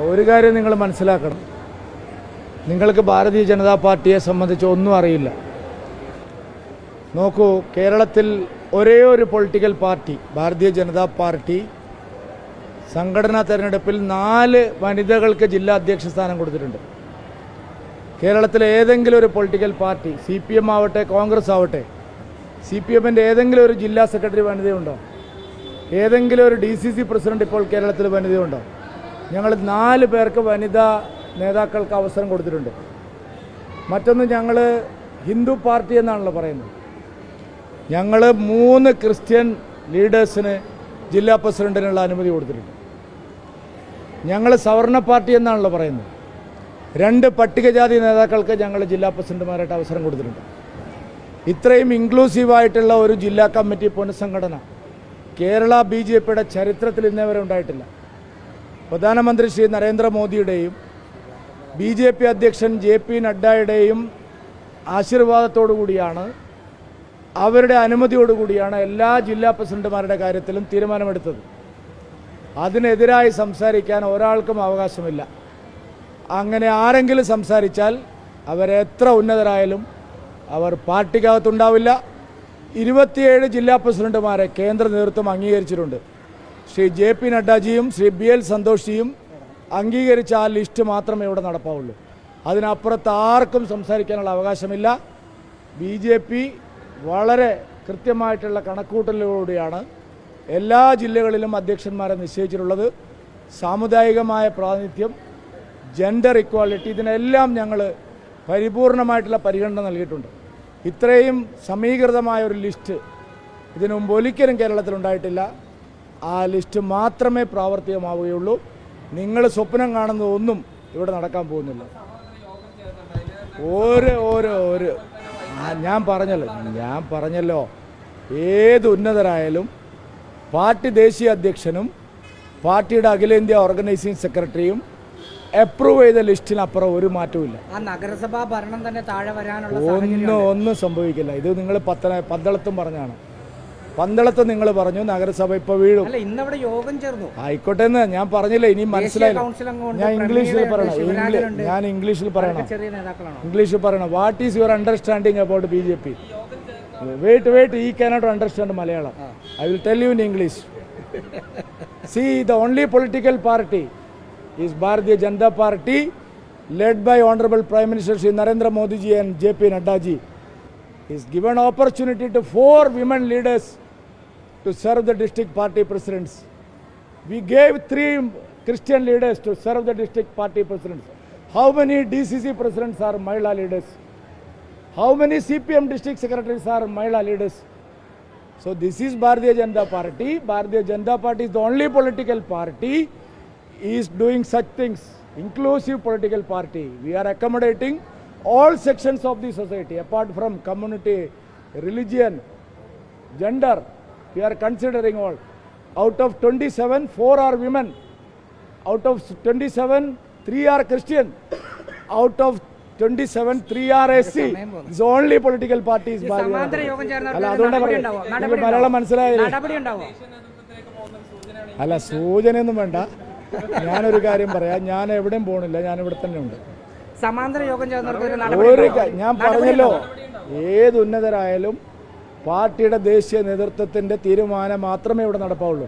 ഒരു കാര്യം നിങ്ങൾ മനസ്സിലാക്കണം. നിങ്ങൾക്ക് ഭാരതീയ ജനതാ പാർട്ടിയെ സംബന്ധിച്ച് ഒന്നും അറിയില്ല. നോക്കൂ കേരളത്തിൽ ഒരേ ഒരു പൊളിറ്റിക്കൽ പാർട്ടി ഭാരതീയ ജനതാ പാർട്ടി സംഘടനാ തെരഞ്ഞെടുപ്പിൽ നാല് വനിതകൾക്ക് ജില്ലാ അധ്യക്ഷ സ്ഥാനം കൊടുത്തിട്ടുണ്ട്. കേരളത്തിലെ ഏതെങ്കിലും ഒരു political party C P M ആവട്ടെ കോൺഗ്രസ് ആവട്ടെ സി പി എമ്മിന്റെ ഏതെങ്കിലും ഒരു ജില്ലാ സെക്രട്ടറി വനിതയുണ്ടോ? ഏതെങ്കിലും ഒരു ഡി സി സി പ്രസിഡന്റ് ഇപ്പോൾ കേരളത്തിൽ വനിതയുണ്ടോ? ഞങ്ങൾ നാല് പേർക്ക് വനിതാ നേതാക്കൾക്ക് അവസരം കൊടുത്തിട്ടുണ്ട്. മറ്റൊന്ന് ഞങ്ങൾ ഹിന്ദു പാർട്ടി എന്നാണല്ലോ പറയുന്നത്. ഞങ്ങൾ മൂന്ന് ക്രിസ്ത്യൻ ലീഡേഴ്സിന് ജില്ലാ പ്രസിഡന്റിനുള്ള അനുമതി കൊടുത്തിട്ടുണ്ട്. ഞങ്ങൾ സവർണ പാർട്ടി എന്നാണല്ലോ പറയുന്നത്. രണ്ട് പട്ടികജാതി നേതാക്കൾക്ക് ഞങ്ങൾ ജില്ലാ പ്രസിഡന്റുമാരായിട്ട് അവസരം കൊടുത്തിട്ടുണ്ട്. ഇത്രയും ഇൻക്ലൂസീവായിട്ടുള്ള ഒരു ജില്ലാ കമ്മിറ്റി പുനഃസംഘടന കേരള ബി ജെ പിയുടെ ചരിത്രത്തിൽ ഇന്നേ വരെ ഉണ്ടായിട്ടില്ല. പ്രധാനമന്ത്രി ശ്രീ നരേന്ദ്രമോദിയുടെയും ബി ജെ പി അധ്യക്ഷൻ ജെ പി നഡ്ഡയുടെയും ആശീർവാദത്തോടു കൂടിയാണ് അവരുടെ അനുമതിയോടുകൂടിയാണ് എല്ലാ ജില്ലാ പ്രസിഡന്റുമാരുടെ കാര്യത്തിലും തീരുമാനമെടുത്തത്. അതിനെതിരായി സംസാരിക്കാൻ ഒരാൾക്കും അവകാശമില്ല. അങ്ങനെ ആരെങ്കിലും സംസാരിച്ചാൽ അവരെത്ര ഉന്നതരായാലും അവർ പാർട്ടിക്കകത്തുണ്ടാവില്ല. ഇരുപത്തിയേഴ് ജില്ലാ പ്രസിഡന്റുമാരെ കേന്ദ്ര നേതൃത്വം അംഗീകരിച്ചിട്ടുണ്ട്. ശ്രീ ജെ പി നഡ്ഡാജിയും ശ്രീ ബി എൽ സന്തോഷിയും അംഗീകരിച്ച ആ ലിസ്റ്റ് മാത്രമേ ഇവിടെ നടപ്പാവുള്ളൂ. അതിനപ്പുറത്ത് ആർക്കും സംസാരിക്കാനുള്ള അവകാശമില്ല. ബി ജെ പി വളരെ കൃത്യമായിട്ടുള്ള കണക്കൂട്ടലിലൂടെയാണ് എല്ലാ ജില്ലകളിലും അധ്യക്ഷന്മാരെ നിശ്ചയിച്ചിട്ടുള്ളത്. സാമുദായികമായ പ്രാതിനിധ്യം ജെൻഡർ ഇക്വാലിറ്റി ഇതിനെല്ലാം ഞങ്ങൾ പരിപൂർണമായിട്ടുള്ള പരിഗണന നൽകിയിട്ടുണ്ട്. ഇത്രയും സമീകൃതമായ ഒരു ലിസ്റ്റ് ഇതിനു മുമ്പ് ഒരിക്കലും കേരളത്തിലുണ്ടായിട്ടില്ല. ആ ലിസ്റ്റ് മാത്രമേ പ്രാവർത്തികമാവുകയുള്ളൂ. നിങ്ങൾ സ്വപ്നം കാണുന്ന ഒന്നും ഇവിടെ നടക്കാൻ പോകുന്നില്ല. ഓരോ ഓരോ ഒരു. ഞാൻ പറഞ്ഞല്ലോ ഞാൻ പറഞ്ഞല്ലോ. ഏത് ഉന്നതരായാലും പാർട്ടി ദേശീയ അധ്യക്ഷനും പാർട്ടിയുടെ അഖിലേന്ത്യാ ഓർഗനൈസിംഗ് സെക്രട്ടറിയും അപ്രൂവ് ചെയ്ത ലിസ്റ്റിനപ്പുറം ഒരു മാറ്റവും ആ നഗരസഭാ ഭരണം തന്നെ താഴെ വരാനുള്ള ഒന്നും ഒന്നും സംഭവിക്കില്ല. ഇത് നിങ്ങൾ പത്തന പന്തളത്തും പറഞ്ഞാണ് പന്തളത്ത് നിങ്ങൾ പറഞ്ഞു നഗരസഭ ഇപ്പൊ വീഴും. ഇന്നവിടെ യോഗം ചേർന്നു. ആയിക്കോട്ടെ എന്ന് ഞാൻ പറഞ്ഞില്ല ഇനി മനസ്സിലായി ഞാൻ ഇംഗ്ലീഷിൽ പറയണം. ഞാൻ ഇംഗ്ലീഷിൽ പറയണം. ഇംഗ്ലീഷിൽ പറയണം. What is your understanding about B J P wait wait I cannot understand Malayalam. I will tell you in English see the only political party is Bharatiya Janata Party led by honourable prime minister Shri Narendra Modiji and J P Naddaji is given opportunity to four women leaders. To serve the district party presidents. We gave three Christian leaders to serve the district party presidents. How many DCC presidents are Mahila leaders? How many CPM district secretaries are Mahila leaders? So this is Bharatiya Janata Party. Bharatiya Janata Party is the only political party is doing such things. Inclusive political party. We are accommodating all sections of the society apart from community, religion, gender. We are considering all. Out of 27, 4 are women. Out of 27, 3 are Christian. Out of 27, 3 are SC. It's only political. ചേർന്നാൽ അല്ല അതുകൊണ്ടാ നടപടി പറയുന്നത് ഉണ്ടാവോ? നിങ്ങൾക്ക് നടപടി മലയാളം ഉണ്ടാവോ അല്ല സൂചനയൊന്നും വേണ്ട ഞാനൊരു കാര്യം പറയാം ഞാൻ എവിടെയും പോകണില്ല ഞാൻ ഇവിടെ തന്നെ ഉണ്ട് സമാന്തര യോഗം ചേർന്നവർക്ക് ഞാൻ പറഞ്ഞല്ലോ ഏത് ഉന്നതരായാലും പാർട്ടിയുടെ ദേശീയ നേതൃത്വത്തിന്റെ തീരുമാനം മാത്രമേ ഇവിടെ നടപ്പാവുള്ളൂ.